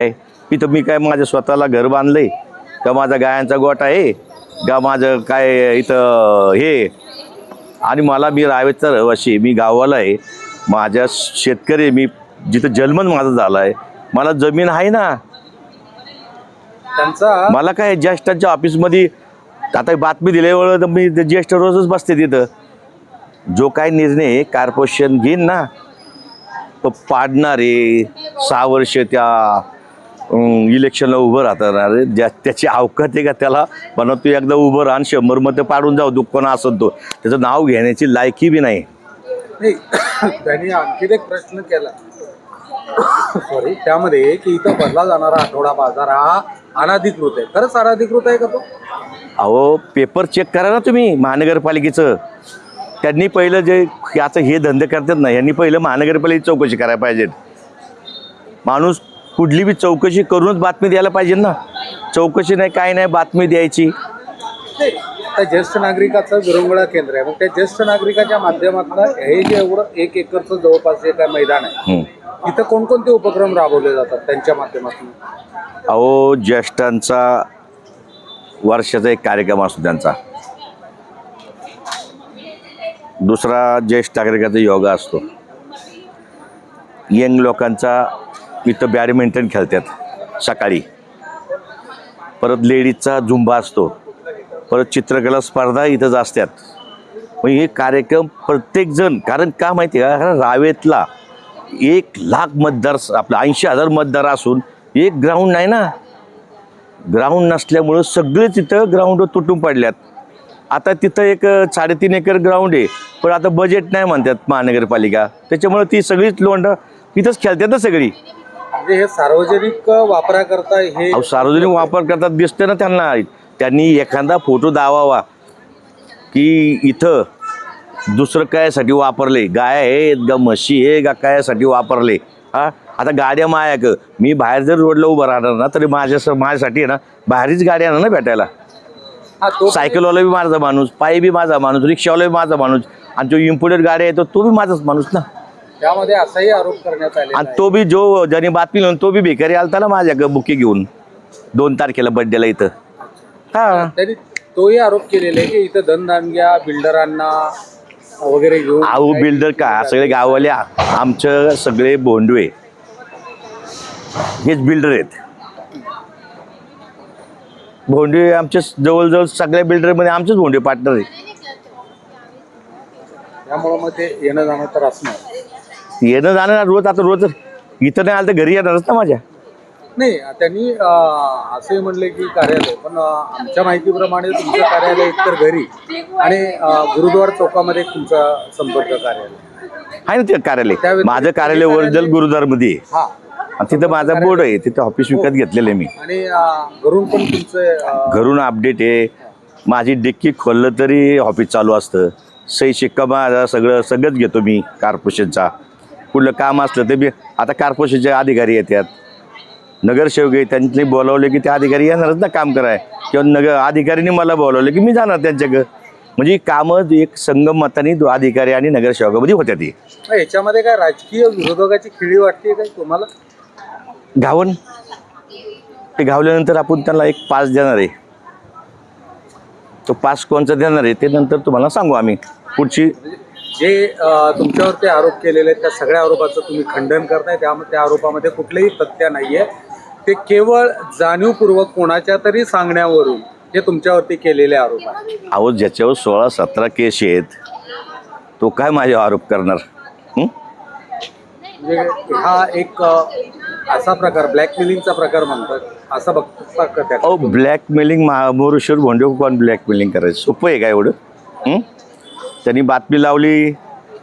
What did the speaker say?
आहे. इथं मी काय माझ्या स्वतःला घर बांधलंय का माझा गायांचा गोठा आहे का माझं काय इथं हे आणि मला मी रावेचा रहिवाशी मी गावाला आहे. माझ्या शेतकरी मी जिथं जन्मन माझा झाला आहे मला जमीन आहे ना. त्यांचा मला काय ज्येष्ठांच्या ऑफिसमध्ये आता बातमी दिल्यावर तर मी ज्येष्ठ रोजच बसते तिथं. जो काय निर्णय कॉर्पोरेशन घेईन ना तो पाडणारे सहा वर्ष त्या इलेक्शनला उभं राहणार ज्या त्याची अवकात आहे का त्याला? म्हणा तू एकदा उभं राहा आणि शंभर मतं पाडून जाऊ दुःख असत तो. त्याचं नाव घेण्याची लायकी बी नाही. त्यांनी आणखीन एक प्रश्न केला. सॉरी त्यामध्ये की इथं भरला जाणारा आठवडा बाजार हा अनाधिकृत आहे. खरंच अनाधिकृत आहे का तो? अहो पेपर चेक करा ना तुम्ही महानगरपालिकेचं. त्यांनी पहिलं जे याचं हे धंदे करतात ना यांनी पहिलं महानगरपालिकेची चौकशी करायला पाहिजेत. माणूस कुठली बी चौकशी करूनच बातमी द्यायला पाहिजे ना. चौकशी नाही काय नाही बातमी द्यायची. आता ज्येष्ठ नागरिकाचं विरंगुळा केंद्र आहे. मग त्या ज्येष्ठ नागरिकाच्या माध्यमातून हे जे एवढं एक एकरचं जवळपास जे काय मैदान आहे. इथं कोणकोणते उपक्रम राबवले जातात त्यांच्या माध्यमातून? अहो ज्येष्ठांचा वर्षाचा एक कार्यक्रम असतो त्यांचा. दुसरा ज्येष्ठ नागरिकाचा योगा असतो. यंग लोकांचा इथं बॅडमिंटन खेळतात सकाळी. परत लेडीजचा झुंबा असतो. परत चित्रकला स्पर्धा इथंच असतात. मग हे कार्यक्रम प्रत्येकजण कारण का माहिती आहे का? रावेतला एक लाख मतदार आपला ऐंशी हजार मतदार असून एक ग्राउंड नाही ना? ग्राउंड नसल्यामुळं सगळेच तिथं ग्राउंड तुटून पडल्यात. आता तिथं एक साडेतीन एकर ग्राउंड आहे. पण आता बजेट नाही म्हणतात महानगरपालिका. त्याच्यामुळं ती सगळीच लोंड इथंच खेळतात ना सगळी. म्हणजे हे सार्वजनिक वापराकरता हे अहो सार्वजनिक वापर करतात दिसते ना त्यांना. त्यांनी एखादा फोटो दावावा की इथं दुसरं कायसाठी वापरले. गाय आहेत का म्हशी आहे का कायसाठी वापरले? हा? आता गाड्या मायाक मी बाहेर जर रोडला उभं राहणार ना तरी माझ्या माझ्यासाठी आहे ना बाहेरच गाडी आणा ना भेटायला. हा तो सायकलवाला बी माझा माणूस पायी बी माझा माणूस रिक्षावाला बी माझा माणूस. आणि जो इम्पोर्टेड गाडी आहे तो तो बी माझाच माणूस ना. त्यामध्ये असाही आरोप करण्यात आले आणि तो बी जो ज्याने बातमी लावून तो बी भिकारी आलता ना माझ्या बुके घेऊन. दोन तारखेला बड्डेला इथं. हा. त्यांनी तोही आरोप केलेला आहे की इथं धनदानग्या बिल्डरांना वगैरे घेऊन आऊ बिल्डर का? सगळे गाववाले आमचं सगळे बोंडवे. हेच बिल्डर आहेत. भोंडवे आमचे जवळजवळ सगळ्या बिल्डरमध्ये आमचेच भोंडवे पार्टनर आहे त्यामुळे मग ते येणं जाणं तर असणार. येणं जाणं ना रोज आता रोज इथं नाही आलं तर घरी येणारच ना माझ्या. नाही त्यांनी अं, असे म्हणले की कार्यालय पण अं, आमच्या माहितीप्रमाणे तुमचं कार्यालय एकतर घरी आणि अं, गुरुद्वार चौकामध्ये तुमचा संपर्क कार्यालय. आहे ना ते कार्यालय? माझं कार्यालय ओरिजिनल गुरुद्वारमध्ये आहे. हा. आणि तिथं माझा बोर्ड आहे तिथं ऑफिस विकत घेतलेलं आहे मी. आणि अं, घरून पण तुमचे अं, घरून अपडेट आहे. माझी डिक्की खोललं तरी ऑफिस चालू असतं. सही शिक्का माझा सगळं सगळंच घेतो मी कॉर्पोरेशनचा कुठलं काम असलं ते मी आता कॉर्पोरेशनचे अधिकारी येतात. नगरसेवक आहे त्यांनी बोलावले की ते अधिकारी येणारच ना काम कराय. किंवा नगर अधिकाऱ्यांनी मला बोलावलं की मी जाणार त्यांच्याकडं. म्हणजे कामं एक संगमताने दो अधिकारी आणि नगरसेवकामध्ये होत्या ती. याच्यामध्ये काय राजकीय विरोधकाची खिळी वाटते काय तुम्हाला? घावन. ते घावल्यानंतर आपण त्यांना एक पास देणार आहे. तो पास कोणचा देणार आहे ते नंतर तुम्हाला सांगू आम्ही. पुढची जे तुमच्यावरती आरोप केलेले आहेत त्या सगळ्या आरोपाचं तुम्ही खंडन करताय त्यामुळे त्या आरोपामध्ये कुठलेही तथ्य नाहीये. ते केवळ जाणीवपूर्वक कोणाच्या तरी सांगण्यावरून हे तुमच्यावरती केलेले आरोप आहेत. अहो ज्याच्यावर सोळा सतरा केस आहेत तो काय माझ्यावर आरोप करणार? हं? म्हणजे हा एक असा प्रकार ब्लॅकमेलिंगचा प्रकार म्हणतात असं बघता का त्या अहो ब्लॅकमेलिंग मोरेश्वर भोंडे कोण ब्लॅकमेलिंग करायचं. सोपं आहे का एवढं? त्यांनी बातमी लावली.